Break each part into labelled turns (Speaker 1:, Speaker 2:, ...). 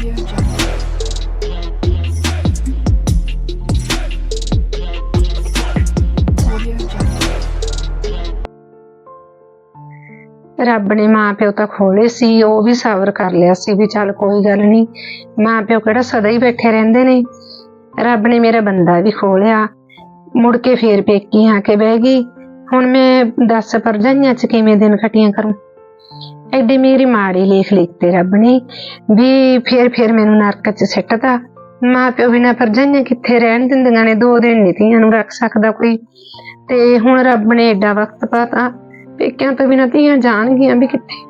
Speaker 1: ਰੱਬ ਨੇ ਮਾਂ ਪਿਓ ਤਾਂ ਖੋਲੇ ਸੀ, ਉਹ ਵੀ ਸਬਰ ਕਰ ਲਿਆ ਸੀ ਵੀ ਚੱਲ ਕੋਈ ਗੱਲ ਨਹੀਂ ਮਾਂ ਪਿਓ ਕਿਹੜਾ ਸਦਾ ਹੀ ਬੈਠੇ ਰਹਿੰਦੇ ਨੇ। ਰੱਬ ਨੇ ਮੇਰਾ ਬੰਦਾ ਵੀ ਖੋਲਿਆ ਮੁੜ ਕੇ ਫੇਰ ਪੇਕੀ ਆ ਕੇ ਬਹਿ ਗਈ। ਹੁਣ ਮੈਂ ਦੱਸ ਪਰਜਾਈਆਂ ਚ ਕਿਵੇਂ ਦਿਨ ਖਟੀਆਂ ਕਰੂੰ? ਐਡੀ ਮੇਰੀ ਮਾੜੀ ਲੇਖ ਲਿਖਤੇ ਰੱਬ ਨੇ ਵੀ ਫੇਰ ਫੇਰ ਮੈਨੂੰ ਨਰਕ ਚ ਸਿੱਟਦਾ। ਮਾਂ ਪਿਓ ਬਿਨਾਂ ਪਰਜਾਈਆਂ ਕਿੱਥੇ ਰਹਿਣ ਦਿੰਦੀਆਂ ਨੇ? ਦੋ ਦਿਨ ਨਹੀਂ ਧੀਆਂ ਨੂੰ ਰੱਖ ਸਕਦਾ ਕੋਈ। ਤੇ ਹੁਣ ਰੱਬ ਨੇ ਐਡਾ ਵਕਤ ਪਾਤਾ, ਪੇਕਿਆਂ ਤੋਂ ਬਿਨਾਂ ਧੀਆਂ ਜਾਣਗੀਆਂ ਵੀ ਕਿੱਥੇ?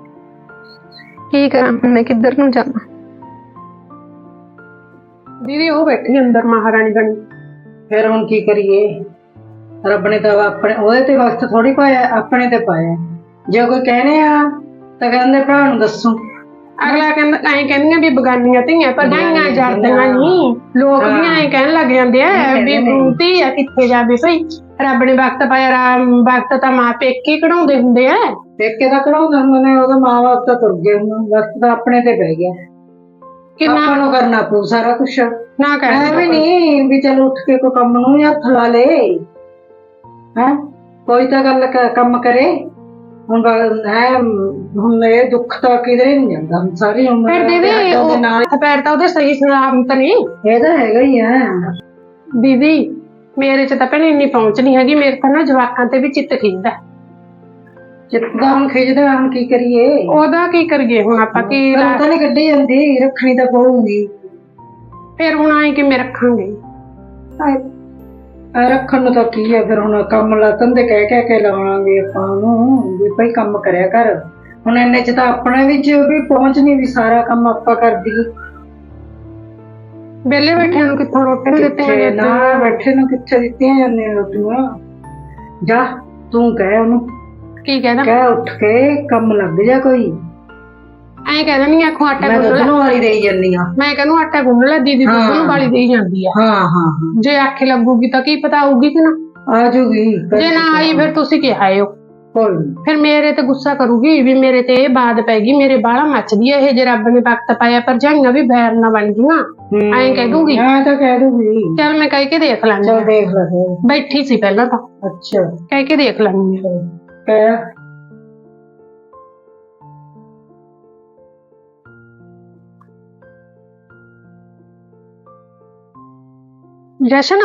Speaker 1: ਕੀ ਕਰਾਂ ਮੈਂ, ਕਿੱਧਰ ਨੂੰ ਜਾਵਾਂ?
Speaker 2: ਦੀਦੀ, ਉਹ ਬੈਠੀ ਅੰਦਰ ਮਹਾਰਾਣੀ ਬਣੀ।
Speaker 3: ਫਿਰ ਹੁਣ ਕੀ ਕਰੀਏ? ਰੱਬ ਨੇ ਤਾਂ ਆਪਣੇ, ਉਹਦੇ ਤੇ ਵਕਤ ਥੋੜੀ ਪਾਇਆ, ਆਪਣੇ ਤੇ ਪਾਇਆ। ਜੇ ਕੋਈ ਕਹਿਣੇ ਆ ਤਾਂ ਕਹਿੰਦੇ ਭਰਾ ਨੂੰ ਦੱਸੋ।
Speaker 2: ਅਗਲਾ ਕਹਿੰਦਾ ਐਂ ਕਹਿੰਦੀਆਂ ਵੀ ਬਗਾਨੀਆਂ ਧੀਆਂ ਪਰ ਜਾਈਆਂ ਜਾਂਦੀਆਂ ਨਹੀਂ। ਲੋਕ ਵੀ ਐਂ ਕਹਿਣ ਲੱਗ ਜਾਂਦੇ ਆ ਵੀ ਧੀ ਆ ਕਿੱਥੇ ਜਾਵੇ ਭਈ ਰੱਬ ਨੇ ਵਕਤ ਪਾਇਆ ਰਾਮ ਵਕਤ ਤਾਂ ਮਾਂ ਪੇਕੇ ਕਢਾਉਂਦੇ ਹੁੰਦੇ ਆ।
Speaker 3: ਪੇਕੇ ਦਾ ਕਰਾਉਂਦਾ ਹੁੰਦੇ ਨੇ ਉਹਦਾ ਮਾਂ-ਬਾਪ ਤਾਂ ਤੁਰ ਗਏ ਹੁਣ ਵਕਤ ਤਾਂ ਆਪਣੇ ਤੇ ਪੈ ਗਿਆ।
Speaker 2: ਕਿੰਨਾ
Speaker 3: ਆਪਾਂ ਨੂੰ ਕਰਨਾ ਪਊ ਸਾਰਾ ਕੁਝ
Speaker 2: ਨਾ
Speaker 3: ਐ
Speaker 2: ਕਹਿ
Speaker 3: ਵੀ ਨਹੀਂ ਵੀ ਚਲ ਉੱਠ ਕੇ ਕੋਈ ਕੰਮ ਨੂੰ ਹੱਥ ਲਾ ਲੇ। ਹੈ? ਕੋਈ ਤਾਂ ਗੱਲ ਕ- ਕੰਮ ਕਰੇ। ਹੁਣ ਬ- ਹੈ ਹੁਣ ਇਹ ਦੁੱਖ ਤਾਂ ਕਿਧਰੇ ਨਹੀਂ ਜਾਂਦਾ ਹੁਣ ਸਾਰੀ ਉਮਰ
Speaker 2: ਫਿਰ ਦੀਦੀ
Speaker 3: ਵਿਆਹਾਂ ਦੇ ਨਾਲ
Speaker 2: ਉਹ ਪੈਰ ਤਾਂ ਉਹਦੇ ਸਹੀ ਸਲਾਮਤ ਨਹੀਂ।
Speaker 3: ਇਹ ਤਾਂ ਹੈਗਾ ਹੀ ਆ।
Speaker 2: ਦੀਦੀ ਮੇਰੇ ਚ ਤਾਂ ਭੈਣੇ ਇੰਨੀ ਪਹੁੰਚ ਨਹੀਂ ਹੈਗੀ ਮੇਰੇ ਤਾਂ ਨਾ ਜਵਾਕਾਂ ਤੇ ਵੀ ਚਿੱਤ ਖਿੱਚਦਾ।
Speaker 3: ਜਿੱਦਾਂ ਹੁਣ ਖਿੱਚਦਾ ਹੁਣ ਕੀ ਕਰੀਏ?
Speaker 2: ਉਹਦਾ ਕੀ ਕਰੀਏ ਹੁਣ ਆਪਾਂ ਕੀ
Speaker 3: ਘਰੋਂ ਤਾਂ ਨਹੀਂ ਕੱਢੀ ਜਾਂਦੀ ਰੱਖਣੀ ਤਾਂ ਪਊਗੀ।
Speaker 2: ਫਿਰ ਹੁਣ ਆਏ ਕਿਵੇਂ ਰੱਖਾਂਗੇ?
Speaker 3: ਆ ਰੱਖਣ ਨੂੰ ਤਾਂ ਕੀ ਹੈ ਫਿਰ ਹੁਣ ਕੰਮ ਲਾਤਨ ਦੇ ਕਹਿ ਕਹਿ ਕੇ ਲਾਵਾਂਗੇ ਆਪਾਂ ਨੂੰ ਵੀ ਭਾਈ ਕੰਮ ਕਰਿਆ ਕਰ। ਹੁਣ ਇੰਨੇ ਚ ਤਾਂ ਆਪਣੇ ਵਿੱਚ ਵੀ ਪਹੁੰਚ ਨਹੀਂ ਵੀ ਸਾਰਾ ਕੰਮ ਆਪਾਂ ਕਰਦੀ
Speaker 2: ਵਿਹਲੇ ਬੈਠਿਆਂ ਨੂੰ ਕਿੱਥੋਂ ਰੋਟੀ ਦਿੱਤੀ
Speaker 3: ਕਿੱਥੇ ਨਾ ਬੈਠੇ ਨੂੰ ਕਿੱਥੇ ਦਿੱਤੀਆਂ ਜਾਂਦੀਆਂ ਰੋਟੀਆਂ? ਜਾ ਤੂੰ ਕਹਿ ਉਹਨੂੰ।
Speaker 2: ਕੀ ਕਹਿੰਦਾ
Speaker 3: ਕਹਿ ਉੱਠ ਕੇ ਕੰਮ ਲੱਗ ਜਾ ਕੋਈ।
Speaker 2: ਐਂ ਕਹਿੰਦਾ ਨਹੀਂ ਆਖੋ ਆਟਾ
Speaker 3: ਮੈਂ
Speaker 2: ਗੁੰਨ
Speaker 3: ਦੁੱਧ
Speaker 2: ਲੈ।
Speaker 3: ਨੂੰ ਵਾਰੀ ਦੇਈ ਜਾਂਦੀ ਆ।
Speaker 2: ਮੈਂ ਕਹਿੰਨੂੰ ਆਟਾ ਗੁੰਨ ਲੈ ਦੀਦੀ ਦੁੱਧ ਨੂੰ
Speaker 3: ਹਾਂ।
Speaker 2: ਵਾਲੀ ਦੇਈ ਜਾਂਦੀ ਆ।
Speaker 3: ਹਾਂ ਹਾਂ ਹਾਂ।
Speaker 2: ਜੇ ਆਖੇ ਲੱਗੂਗੀ ਤਾਂ ਕੀ ਪਤਾ ਆਊਗੀ ਕਿ ਨਾ?
Speaker 3: ਆ ਜੂਗੀ।
Speaker 2: ਜੇ ਨਾ ਆਈ ਫਿਰ ਤੁਸੀਂ ਕੀ ਆਇਓ
Speaker 3: ਕੋਈ ਨੀ।
Speaker 2: ਫਿਰ ਮੇਰੇ ਤੇ ਗੁੱਸਾ ਕਰੂਗੀ ਵੀ ਮੇਰੇ ਤੇ ਇਹ ਬਾਤ ਪੈ ਗਈ ਮੇਰੇ ਬਾਹਲਾ ਮੱਚਦੀ ਐ ਇਹ ਜੇ ਰੱਬ ਨੇ ਵਕਤ ਪਾਇਆ ਪਰ ਜਾਈਆਂ ਵੀ ਬੈਰ ਨਾ ਬਣ ਗਈਆਂ।
Speaker 3: ਹੂੰ।
Speaker 2: ਐਂ ਕਹਿ ਦੂਗੀ।
Speaker 3: ਹਾਂ ਤਾਂ ਕਹਿ ਦੂਗੀ।
Speaker 2: ਚੱਲ ਮੈਂ ਕਹਿ ਕੇ ਦੇਖ ਲਾਂਗੀ
Speaker 3: ਚਲ ਦੇਖ ਲੈ ਫਿਰ।
Speaker 2: ਬੈਠੀ ਸੀ ਪਹਿਲਾਂ ਤਾਂ।
Speaker 3: ਅੱਛਾ।
Speaker 2: ਕਹਿ ਕੇ ਦੇਖ ਲਾਂਗੀ
Speaker 3: ਕਹਿ।
Speaker 2: ਜਸ਼ਨ?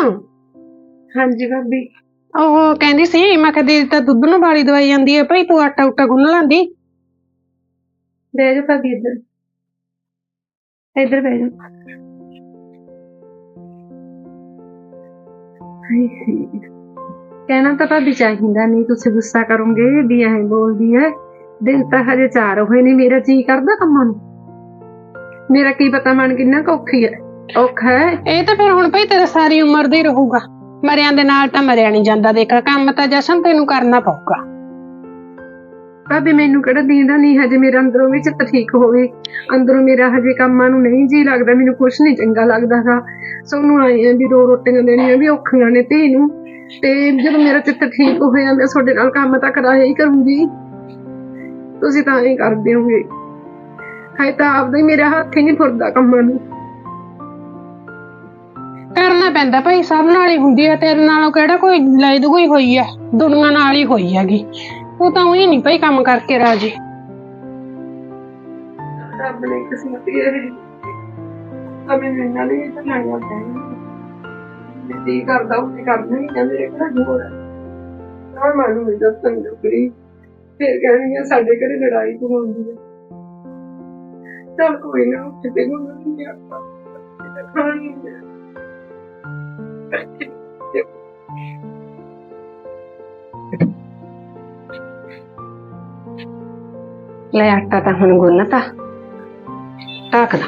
Speaker 3: ਹਾਂਜੀ ਭਾਬੀ।
Speaker 2: ਉਹ ਕਹਿੰਦੀ ਸੀ ਮੈਂ ਕਿਹਾ ਦੀਦੀ ਤਾਂ ਦੁੱਧ ਨੂੰ ਵਾਲੀ ਦਵਾਈ ਜਾਂਦੀ ਐ ਭਾਈ ਤੂੰ ਆਟਾ ਉਟਾ ਗੁੰਨ ਲਾਂਦੀ।
Speaker 3: ਬਹਿ ਜਾ ਭਾਬੀ ਇੱਧਰ। ਇੱਧਰ ਬਹਿ ਜਾ।
Speaker 1: ਕਹਿਣਾ ਤਾਂ ਭਾਬੀ ਚਾਹੀਦਾ ਨਹੀਂ ਤੁਸੀਂ ਗੁੱਸਾ ਕਰੋਗੇ ਵੀ ਐਂ ਬੋਲਦੀ ਹੈ ਦਿਨ ਤਾਂ ਹਜੇ ਚਾਰ ਹੋਏ ਨਹੀਂ ਮੇਰਾ ਜੀ ਕਰਦਾ ਕੰਮਾਂ ਨੂੰ। ਮੇਰਾ ਕੀ ਪਤਾ ਮਨ ਕਿੰਨਾ ਕੁ ਔਖੀ ਹੈ ਔਖਾ ਹੈ।
Speaker 2: ਇਹ ਤਾਂ ਫਿਰ ਹੁਣ ਭਾਈ ਤੇਰਾ ਸਾਰੀ ਉਮਰ ਦਾ ਹੀ ਰਹੂਗਾ। ਮਰਿਆਂ ਦੇ ਨਾਲ ਤਾਂ ਮਰਿਆ ਨਹੀਂ ਜਾਂਦਾ, ਦੇਖ ਕੰਮ ਤਾਂ ਜਸ਼ਨ ਤੈਨੂੰ ਕਰਨਾ ਪਊਗਾ।
Speaker 1: ਭਾਬੀ, ਮੈਨੂੰ ਕਿਹੜਾ ਦੀਂਦਾ ਨਹੀਂ, ਹਜੇ ਮੇਰਾ ਅੰਦਰੋਂ ਵੀ ਚਿੱਤ ਠੀਕ ਹੋਵੇ ਅੰਦਰੋਂ ਮੇਰਾ ਹਜੇ ਕੰਮਾਂ ਨੂੰ ਨਹੀਂ ਜੀ ਲੱਗਦਾ, ਮੈਨੂੰ ਕੁਛ ਨਹੀਂ ਚੰਗਾ ਲੱਗਦਾਗਾ ਸੋਨੂੰ ਆਏ ਆ ਵੀ ਰੋ ਰੋਟੀਆਂ ਦੇਣੀਆਂ ਵੀ ਔਖੀਆਂ ਨੇ ਧੀ ਨੂੰ। ਤੇ ਜਦੋਂ ਮੇਰਾ ਚਿੱਤ ਠੀਕ ਹੋਇਆ, ਮੈਂ ਤੁਹਾਡੇ ਨਾਲ ਕੰਮ ਤਾਂ ਕਰਾਇਆ ਹੀ ਕਰੂੰਗੀ। ਤੁਸੀਂ ਤਾਂ ਐਂ ਕਰਦੇ ਹੋਗੇ। ਹਾਏ, ਤਾਂ ਆਪਦਾ ਹੀ ਮੇਰਾ ਹੱਥ ਹੀ ਨਹੀਂ ਫੁਰਦਾ ਕੰਮਾਂ ਨੂੰ।
Speaker 2: ਕਰਨਾ ਪੈਂਦਾ ਭਾਈ, ਸਭ ਨਾਲ ਹੀ ਹੁੰਦੀ ਹੈ ਤੇਰੇ ਨਾਲੋਂ ਕਿਹੜਾ ਕੋਈ ਲੈ ਕੋਈ ਹੋਈ ਹੈ ਦੁਨੀਆ ਨਾਲ ਹੀ ਹੋਈ ਹੈਗੀ। ਉਹ ਤਾਂ ਉਹੀ ਨਹੀਂ ਭਾਈ ਕੰਮ ਕਰਕੇ ਰਾਜੀ।
Speaker 1: ਰੱਬ ਨੇ ਕਿਸਮਤ ਇਹ ਅਮੇ ਮੈਨਾਂ ਨੇ ਤਾਂ ਲਾਇਆ ਮੈਂ ਦੀ ਕਰਦਾ ਉਹ ਕਰਨਾ ਹੀ ਨਾ ਮੇਰੇ ਕੋਲ ਹੋਰ ਹੈ ਨਾ ਮਾਨੂੰ ਮੇਰਾ ਸੰਗਰੀ ਫਿਰ ਕਹਿਣਗੇ ਸਾਡੇ ਘਰੇ ਲੜਾਈ ਕਿਉਂ ਹੁੰਦੀ ਹੈ ਚਲ ਕੋਈ ਨਾ ਕਿਤੇ ਨੂੰ ਨਹੀਂ ਆਪਾਂ। ਲੈ ਆਟਾ ਤਾਂ ਹੁਣ ਗੁੰਨਤਾ ਟਾਕ ਦਾ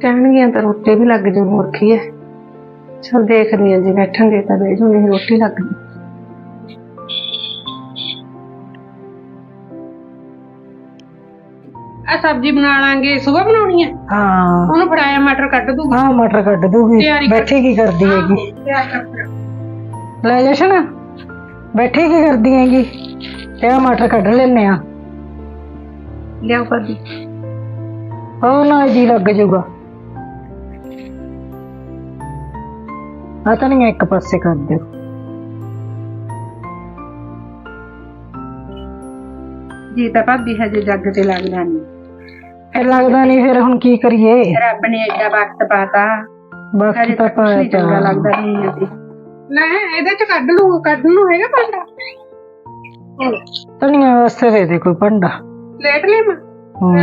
Speaker 1: ਕਹਿਣਗੀਆਂ ਤਾਂ ਰੋਟੀ ਵੀ ਲੱਗ ਜੂ ਹੋਰ ਕੀ ਹੈ ਚਲ ਦੇਖਦੀ ਹਾਂ ਜੇ ਬੈਠਣਗੇ ਤਾਂ ਬਹਿ ਜੂਗੀ ਰੋਟੀ ਲੱਗ ਜੂ
Speaker 2: ਸਬਜ਼ੀ ਬਣਾ ਲਾਂਗੇ ਸਵੇਰ ਬਣਾਉਣੀ ਹੈ
Speaker 3: ਹਾਂ
Speaker 2: ਉਹਨੂੰ ਫੜਾਇਆ ਮਟਰ ਕੱਢ ਦੂਗਾ
Speaker 3: ਹਾਂ ਮਟਰ ਕੱਢ ਦੂਗੀ
Speaker 2: ਤਿਆਰੀ ਕਰ-
Speaker 3: ਬੈਠੀ ਕੀ ਕਰਦੀ ਹੈਗੀ
Speaker 2: ਤਿਆਰ ਕਰ ਫਿਰ।
Speaker 3: ਲੈ ਜਸ਼ਨ ਬੈਠੀ ਕੀ ਕਰਦੀ ਹੈਗੀ ਤੇ ਆਹ ਮਟਰ ਕੱਢ ਲੈਨੇ ਆ
Speaker 1: ਲਿਆਓ ਭਾਬੀ
Speaker 3: ਉਹ ਨਾ ਜੀ ਲੱਗ ਜੂਗਾ ਆ ਤਾਂ ਨਹੀਂ ਇੱਕ ਪਾਸੇ ਕਰ ਦਿਓ
Speaker 1: ਜੀ ਤਾਂ ਭਾਬੀ ਹਜੇ ਜੱਗ ਤੇ ਲੱਗਦਾ ਨਹੀਂ
Speaker 3: ਫਿਰ ਲੱਗਦਾ ਨਹੀਂ ਫਿਰ ਹੁਣ ਕੀ ਕਰੀਏ।
Speaker 1: ਰੱਬ ਨੇ ਐਡਾ ਵਕਤ ਪਾਤਾ।
Speaker 3: ਵਕਤ ਤਾਂ
Speaker 1: ਨਹੀਂ ਚੰਗਾ
Speaker 3: ਪਾਇਆ।
Speaker 1: ਲੱਗਦਾ ਤੇ
Speaker 2: ਲੈ ਇਹਦੇ ਚ ਕੱਢ ਲੂ ਕੱਢ ਨੂੰ ਹੈਗਾ ਭਾਂਡਾ?
Speaker 3: ਧਨੀਆ ਵਾਸਤੇ ਦੇ ਦੇ ਕੋਈ ਪੰਡਾ
Speaker 2: ਲੇਟ ਲੈ ਮੈਂ?
Speaker 3: ਹੂੰ।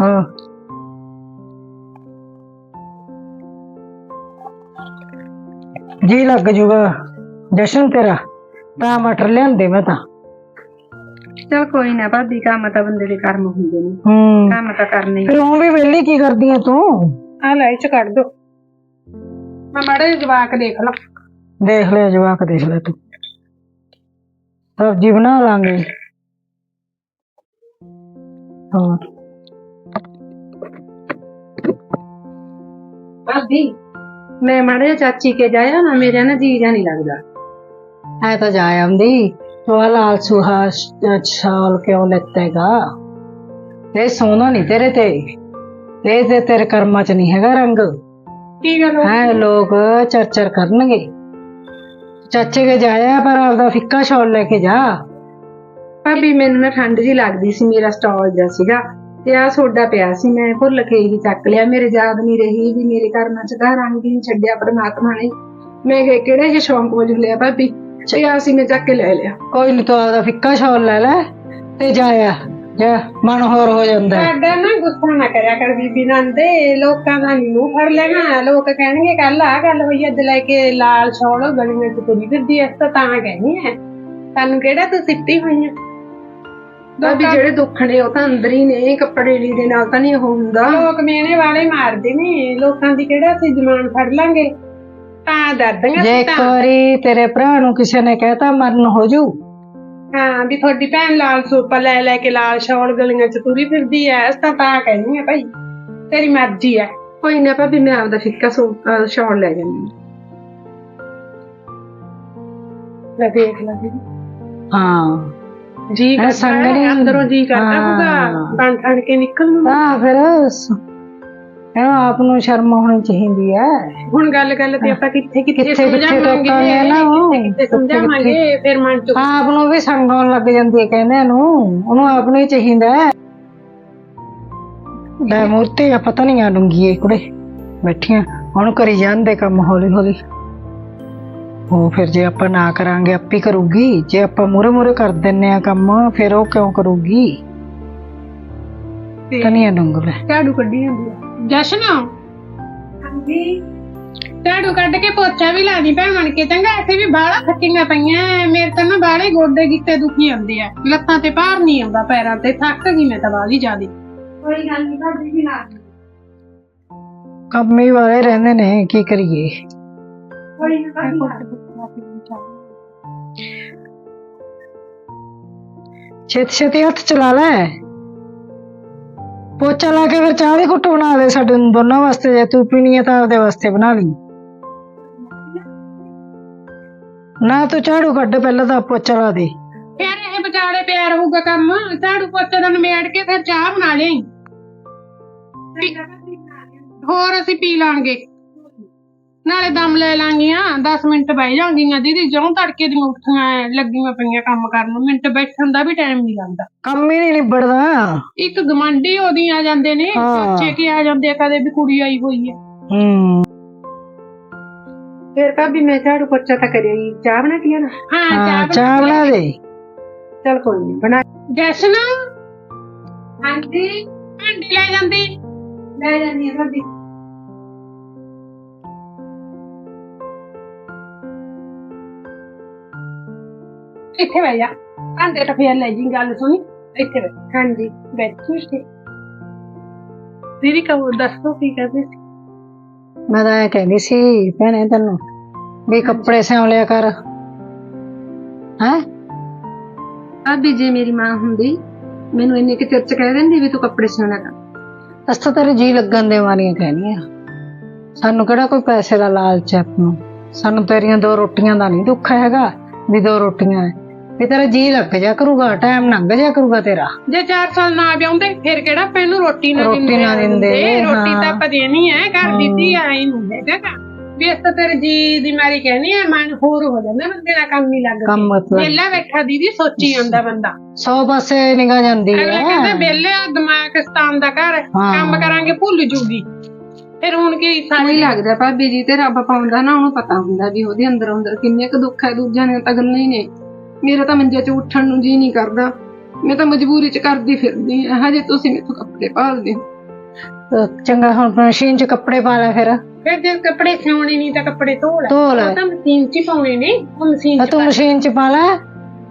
Speaker 3: ਹਾਂ। ਜੀ ਲੱਗ ਜੂਗਾ। ਜਸ਼ਨ ਤੇਰਾ। ਤਾਂ ਮਟਰ ਲਿਆਂਦੇ ਮੈਂ ਤਾਂ।
Speaker 1: ਚਲ ਕੋਈ ਨਾ ਭਾਬੀ ਕੰਮ ਤਾਂ ਬੰਦੇ ਦੇ ਕਰਮ ਹੁੰਦੇ ਨੇ।
Speaker 3: ਹੂੰ।
Speaker 1: ਕੰਮ ਤਾਂ ਕਰਨੇ ਹੀ।
Speaker 3: ਫਿਰ ਉਹ ਵੀ ਵੇਲੀ ਕੀ ਕਰਦੀ ਐ ਤੂੰ?
Speaker 2: ਆ ਲੈ ਇਹ ਚ ਕੱਢ ਦੋ। ਮੈਂ ਮਾੜੇ ਜਿਹੇ ਜਵਾਕ ਦੇਖ ਲਾਂ।
Speaker 3: ਦੇਖ ਲਿਆ ਜਵਾਕ ਦੇਖ ਲੈ ਤੂੰ। ਸਬਜ਼ੀ ਬਣਾ ਲਾਂਗੇ। ਹਾਂ
Speaker 1: ਭਾਬੀ ਮੈਂ ਮਾੜੇ ਜਿਹੇ ਚਾਚੀ ਕੇ ਜਾਇਆ ਨਾ ਮੇਰੇ ਨਾ ਜੀ ਜਾ ਨਹੀਂ ਲੱਗਦਾ।
Speaker 3: ਐ ਤਾਂ ਜਾ ਆਉਂਦੀ। ਆਹ ਲਾਲ ਸੁਹਾ ਛਾਲ ਕਿਉਂ ਲੈਤੇਗਾ? ਇਹ ਸੋਨਾ ਨਹੀਂ ਤੇਰੇ ਤੇ। ਇਹ ਤੇ ਤੇਰੇ ਕਰਮਾਂ ਚ ਨਹੀਂ ਹੈਗਾ ਰੰਗ।
Speaker 2: ਕੀ ਗੱਲ ਹੋ
Speaker 3: ਲੋਕ ਚਰਚਰ ਕਰਨਗੇ। ਚਾਚੇ ਕੇ ਜਾਇਆ ਪਰ ਆਪਦਾ ਫਿੱਕਾ ਸ਼ਾਲ ਲੈ ਕੇ ਜਾ।
Speaker 1: ਭਾਬੀ ਮੈਨੂੰ ਨਾ ਠੰਡ ਜੀ ਲੱਗਦੀ ਸੀ ਮੇਰਾ ਸਟਾਲ ਜਾ ਸੀਗਾ ਤੇ ਆ ਸੋਡਾ ਪਿਆ ਸੀ ਮੈਂ ਭੁੱਲ ਕੇ ਹੀ ਚੱਕ ਲਿਆ। ਮੇਰੇ ਯਾਦ ਨਹੀਂ ਰਹੀ ਵੀ ਮੇਰੇ ਕਰਮਾਂ ਚ ਤਾਂ ਰੰਗ ਹੀ ਛੱਡਿਆ ਪਰਮਾਤਮਾ ਨੇ। ਮੈਂ ਕਿਹਾ ਕਿਹੜੇ ਜਿਹੇ ਸ਼ੌਂਕ ਵਜੋਂ ਲਿਆ ਭਾਬੀ? ਤੇ ਆ ਸੀ ਮੈਂ ਚੱਕ ਕੇ ਲੈ ਲਿਆ।
Speaker 3: ਕੋਈ ਨਹੀਂ ਤੂੰ ਆਪਦਾ ਫਿੱਕਾ ਸ਼ਾਲ ਲੈ ਲੈ ਤੇ ਜਾਇਆ ਜਾ ਮਨ ਹੋਰ ਹੋ ਜਾਂਦਾ। ਹੈ।
Speaker 2: ਸਾਡਾ ਨਾ ਗੁੱਸਾ ਨਾ ਕਰਿਆ ਕਰ ਬੀਬੀ ਨੰਦੇ ਲੋਕਾਂ ਦਾ ਨੀ ਮੂੰਹ ਫੜ ਲੈਣਾ ਲੋਕ ਕਹਿਣਗੇ ਕੱਲ ਆ ਗੱਲ ਹੋਈ ਅੱਜ ਲੈ ਕੇ ਲਾਲ ਛੋੜ ਗਲੀਆਂ ਚ ਤੁਰੀ ਫਿਰਦੀ ਐ ਤਾਂ ਤਾਂ ਕਹਿੰਦੀ ਐ। ਸਾਨੂੰ ਕਿਹੜਾ ਤੂੰ ਸਿੱਟੀ ਹੋਈ ਐ?
Speaker 1: ਭਾਬੀ ਜਿਹੜੇ ਦੁੱਖ ਨੇ ਉਹ ਤਾਂ ਅੰਦਰ ਹੀ ਨੇ ਕੱਪੜੇ ਲੀੜੇ ਨਾਲ ਤਾਂ ਨਹੀਂ ਉਹ ਹੁੰਦਾ।
Speaker 2: ਲੋਕ ਮੇਨੇ ਵਾਲੇ ਮਾਰਦੇ ਨੇ ਲੋਕਾਂ ਦੀ ਕਿਹੜਾ ਅਸੀਂ ਜ਼ਮਾਨ ਫੜ ਲਾਂਗੇ? ਤਾਂ ਦਰਦੀਆਂ
Speaker 3: ਜੇ ਇੱਕ
Speaker 2: ਤਾਂ
Speaker 3: ਵਾਰੀ ਤੇਰੇ ਭਰਾ ਨੂੰ ਕਿਸੇ ਨੇ ਕਹਿਤਾ ਮਰਨ ਹੋ ਜੂ
Speaker 2: ਹਾਂ ਵੀ ਤੁਹਾਡੀ ਭੈਣ ਲਾਲ ਸੂਪਾ ਲੈ ਲੈ ਕੇ ਲਾਲ ਸ਼ੌਲ ਗਲੀਆਂ ਚ ਤੁਰੀ ਫਿਰਦੀ ਐ ਅਸੀਂ ਤਾਂ ਤਾਂ ਕਹਿੰਦੀ ਆ ਭਾਈ। ਤੇਰੀ ਮਰਜ਼ੀ ਐ।
Speaker 1: ਕੋਈ ਨਾ ਭਾਬੀ ਮੈਂ ਆਪਦਾ ਫਿੱਕਾ ਸੂ ਸ਼ਾਲ ਲੈ ਜਾਂਦੀ ਹਾਂ।
Speaker 2: ਲੈ ਦੇਖ ਲੈ
Speaker 3: ਹਾਂ।
Speaker 2: ਜੀ ਕਰਦਾ ਹੈ, ਅੰਦਰੋਂ ਜੀ ਕਰਦਾ
Speaker 3: ਹਾਂ।
Speaker 2: ਹੋਊਗਾ ਬਣ ਠਣ ਕੇ ਨਿਕਲ ਨੂੰ
Speaker 3: ਤਾਂ ਫਿਰ ਸ- ਇਹਨੂੰ ਆਪ ਨੂੰ ਸ਼ਰਮ ਹੋਣੀ ਚਾਹੀਦੀ ਹੈ
Speaker 2: ਹੁਣ ਗੱਲ ਗੱਲ ਤੇ ਆਪਾਂ ਕਿੱਥੇ ਕਿੱਥੇ
Speaker 3: ਕਿੱਥੇ ਨਾ ਉਹ।
Speaker 2: ਕਿੱਥੇ ਸਮਝਾਵਾਂਗੇ ਫਿਰ ਮਨ ਚ
Speaker 3: ਆਪ ਨੂੰ ਵੀ ਸੰਗੋਣ ਲੱਗ ਜਾਂਦੀ ਹੈ ਕਹਿੰਦੇ ਨੂੰ। ਉਹਨੂੰ ਆਪ ਨੂੰ ਹੀ ਚਾਹੀਦਾ ਹੈ ਲੈ ਮੂਰਤੀ ਆ ਪਤਾ ਨਹੀਂ ਆ ਡੂੰਗੀ ਕੁੜੇ। ਬੈਠੀਆਂ ਹੁਣ ਕਰੀ ਜਾਂਦੇ ਕੰਮ ਹੌਲੀ ਹੌਲੀ। ਉਹ ਫਿਰ ਜੇ ਆਪਾਂ ਨਾ ਕਰਾਂਗੇ ਆਪੀ ਕਰੂਗੀ। ਜੇ ਆਪਾਂ ਮੂਰੇ ਮੂਰੇ ਕਰ ਦਿੰਨੇ ਆ ਕੰਮ ਫਿਰ ਉਹ ਕਿਉਂ ਕਰੂਗੀ? ਤਨੀਆ ਡੁੰਗ ਲੈ।
Speaker 2: ਝਾੜੂ ਕੱਢੀ ਜਾਂਦੀ ਆ। ਜਸ਼ਨ? ਹਾਂਜੀ। ਝਾੜੂ ਕੱਢ ਕੇ ਪੋਚਾ ਵੀ ਲਾ ਦੀ ਭੈਣ ਬਣ ਕੇ। ਚੰਗਾ ਇੱਥੇ ਵੀ ਬਾਹਲਾ ਥੱਕੀਆਂ ਪਈਆਂ ਐ। ਮੇਰੇ ਤਾਂ ਨਾ ਬਾਹਲੇ ਗੋਡੇ ਗਿੱਟੇ ਦੁਖੀ ਜਾਂਦੇ ਆ। ਲੱਤਾਂ ਤੇ ਭਾਰ ਨਹੀਂ ਆਉਂਦਾ ਪੈਰਾਂ ਤੇ ਥੱਕ ਗਈ ਮੈਂ ਤਾਂ ਬਾਹਲੀ ਜ਼ਿਆਦੀ।
Speaker 1: ਕੋਈ ਗੱਲ ਨਹੀਂ ਭਾਬੀ ਜੀ ਨਾ
Speaker 3: ਕੰਮ ਹੀ ਵਾਲੇ ਰਹਿੰਦੇ ਨੇ ਕੀ ਕਰੀਏ?
Speaker 1: ਕੋਈ ਨਾ
Speaker 3: ਛੇਤੀ ਹੱਥ ਚਲਾ ਲੈ। ਪੋਚਾ ਲਾ ਕੇ ਫਿਰ ਚਾਹ ਦੀ ਘੁੱਟ ਬਣਾ ਦੇ ਸਾਡੇ ਦੋਨਾਂ ਵਾਸਤੇ, ਜੇ ਤੂੰ ਪੀਣੀ ਹੈ ਤਾਂ ਆਪਦੇ ਵਾਸਤੇ ਬਣਾ ਲਈ। ਨਾ ਤੂੰ ਝਾੜੂ ਕੱਢ, ਪਹਿਲਾਂ ਤਾਂ ਪੋਚਾ ਲਾ ਦੇ।
Speaker 2: ਫਿਰ ਇਹ ਵਿਚਾਲੇ ਪਿਆਰ ਹੋਊਗਾ ਕੰਮ, ਝਾੜੂ ਪੋਚੇ ਦਾ ਨਿਮੇੜ ਕੇ ਫਿਰ ਚਾਹ ਬਣਾ ਲਈ। ਹੋਰ ਅਸੀਂ ਪੀ ਲਾਂਗੇ। ਨਾਲੇ ਦਮ ਲੈ ਲਾਂਗੀਆਂ 10 ਮਿੰਟ ਬਹਿ ਜਾਵਾਂਗੀਆਂ ਦੀਦੀ ਜਿਉਂ ਤੜਕੇ ਦੀਆਂ ਉੱਠੀਆਂ ਐ, ਲੱਗੀਆਂ ਪਈਆਂ ਕੰਮ ਕਰਨ ਨੂੰ ਮਿੰਟ ਬੈਠਣ ਦਾ ਵੀ ਟਾਈਮ ਨਹੀਂ ਲੱਗਦਾ।
Speaker 3: ਕੰਮ ਹੀ ਨਹੀਂ ਨਿਬੜਦਾ।
Speaker 2: ਇੱਕ ਗਮੰਡੀ ਉਹਦੀ ਆ ਜਾਂਦੇ ਨੇ
Speaker 3: ਹਾਂ।
Speaker 2: ਸੋਚੇ ਕਿ ਆ ਜਾਂਦੇ ਆ, ਕਦੇ ਵੀ ਕੁੜੀ ਆਈ ਹੋਈ ਹੈ
Speaker 3: ਹੂੰ।
Speaker 1: ਫਿਰ ਭਾਬੀ ਮੈਂ ਝਾੜੂ ਪੋਚਾ ਤਾਂ ਕਰਿਆ ਹੀ ਚਾਹ ਬਣਾ ਕੇ ਨਾ
Speaker 2: ਹਾਂ
Speaker 3: ਹਾਂ ਚਾਹ ਬਣਾ ਦੇ।
Speaker 1: ਚਲ ਕੋਈ ਨਹੀਂ ਬਣਾ
Speaker 2: ਜਸ਼ਨ?
Speaker 1: ਹਾਂਜੀ।
Speaker 2: ਭਾਂਡੀ ਲੈ ਜਾਂਦੀ?
Speaker 1: ਲੈ ਜਾਂਦੀ ਆ ਭਾਬੀ।
Speaker 2: ਇੱਥੇ ਬਹਿ ਜਾ। ਭਾਂਡੇ ਤਾਂ ਫੇਰ ਲੈ ਜੀ ਗੱਲ ਸੁਣੀ। ਇੱਥੇ ਬਹਿ।
Speaker 1: ਹਾਂਜੀ।
Speaker 2: ਬੈਠੀ ਇੱਥੇ ਦੀਦੀ ਕਹੋ ਦੱਸੋ ਕੀ ਕਰਦੇ ਸੀ?
Speaker 3: ਮੈਂ ਤਾਂ ਇਹ ਕਹਿੰਦੀ ਸੀ ਭੈਣੇ ਤੈਨੂੰ ਵੀ ਕੱਪੜੇ ਸਿਉਂ ਲਿਆ ਕਰ। ਹੈ?
Speaker 1: ਭਾਬੀ ਜੇ ਮੇਰੀ ਮਾਂ ਹੁੰਦੀ ਮੈਨੂੰ ਇੰਨੇ ਕਿ ਚਿਰ ਚ ਕਹਿ ਦਿੰਦੀ ਵੀ ਤੂੰ ਕੱਪੜੇ ਸਿਉਣਾ ਕਰ।
Speaker 3: ਅਸਤਾ ਤੇਰੇ ਜੀ ਲੱਗਣ ਦੇ ਮਾਰੀਆਂ ਕਹਿਣੀਆਂ। ਸਾਨੂੰ ਕਿਹੜਾ ਕੋਈ ਪੈਸੇ ਦਾ ਲਾਲਚ ਹੈ ਆਪ ਨੂੰ ਸਾਨੂੰ ਤੇਰੀਆਂ ਦੋ ਰੋਟੀਆਂ ਦਾ ਨਹੀਂ ਦੁੱਖ ਹੈਗਾ ਵੀ ਦੋ ਰੋਟੀਆਂ ਹੈ। ਵੀ ਤੇਰਾ ਜੀ ਲੱਗ ਜਾ ਕਰੂਗਾ ਟਾਈਮ ਲੰਘ ਜਾ ਕਰੂਗਾ ਤੇਰਾ।
Speaker 2: ਜੇ 4 ਸਾਲ ਨਾ ਵਿਆਉਂਦੇ ਫਿਰ ਕਿਹੜਾ ਇਹਨੂੰ ਰੋਟੀ ਨਾ
Speaker 3: ਰੋਟੀ
Speaker 2: ਦਿੰਦੇ?
Speaker 3: ਨਾ ਦਿੰਦੇ,
Speaker 2: ਰੋਟੀ
Speaker 3: ਹਾਂ।
Speaker 2: ਤਾਂ ਆਪਾਂ ਦੇਣੀ ਹੈ ਘਰ ਦੀ ਧੀ ਆਈ ਨਹੀਂ ਹੈਗਾ ਵੀ ਇਸ ਤਾਂ ਤੇਰੇ ਜੀ ਦੀ ਮਾਰੀ ਕਹਿਣੀ ਹੈ ਮਨ ਹੋਰ ਹੋ ਜਾਂਦਾ ਬੰਦੇ ਦਾ ਕੰਮ ਨਹੀਂ ਲੱਗਦਾ
Speaker 3: ਕੰਮ ਮਤਲਬ।
Speaker 2: ਵਿਹਲਾ ਬੈਠਾ ਦੀਦੀ ਸੋਚੀ ਜਾਂਦਾ ਬੰਦਾ।
Speaker 3: ਸੌ ਪਾਸੇ ਨਿਗਾਹ ਜਾਂਦੀ
Speaker 2: ਅਗਲਾ
Speaker 3: ਹੈ।
Speaker 2: ਕਹਿੰਦਾ ਵਿਹਲੇ ਆ ਦਿਮਾਗ ਸਤਾਨ ਦਾ ਘਰ ਹੈ।
Speaker 3: ਹਾਂ।
Speaker 2: ਕੰਮ ਕਰਾਂਗੇ ਭੁੱਲ ਜੂਗੀ। ਫਿਰ ਹੁਣ ਕੀ ਸਾਰੀ
Speaker 1: ਲੱਗਦਾ ਭਾਬੀ ਜੀ ਤੇ ਰੱਬ ਪਾਉਂਦਾ ਨਾ ਉਹਨੂੰ ਪਤਾ ਹੁੰਦਾ ਵੀ ਉਹਦੇ ਅੰਦਰ ਅੰਦਰ ਕਿੰਨੇ ਕੁ ਦੁੱਖ ਹੈ ਦੂਜਿਆਂ ਨੇ ਤਾਂ ਗੱਲਾਂ ਹੀ ਨੇ। ਮੇਰਾ ਤਾਂ ਮੰਜੇ 'ਚ ਉੱਠਣ ਨੂੰ ਜੀ ਨਹੀਂ ਕਰਦਾ। ਮੈਂ ਤਾਂ ਮਜਬੂਰੀ 'ਚ ਕਰਦੀ ਫਿਰਦੀ ਹਾਂ। ਹਜੇ ਤੁਸੀਂ ਮੇਥੋਂ ਕੱਪੜੇ ਭਾਲਦੇ ਹੋ।
Speaker 3: ਚੰਗਾ ਹੁਣ ਮਸ਼ੀਨ 'ਚ ਕੱਪੜੇ ਪਾ ਲੈ ਫਿਰ।
Speaker 2: ਫਿਰ ਜੇ ਕੱਪੜੇ ਸਿਉਣੇ ਨਹੀਂ ਤਾਂ ਕੱਪੜੇ ਧੋ ਲੈ
Speaker 3: ਧੋ ਲੈ
Speaker 2: ਉਹ ਤਾਂ ਮਸ਼ੀਨ 'ਚ ਹੀ ਪਾਉਣੇ ਨੇ। ਉਹ ਮਸ਼ੀਨ
Speaker 3: ਆ
Speaker 2: 'ਚ
Speaker 3: ਤੂੰ ਮਸ਼ੀਨ 'ਚ ਪਾ ਲੈ।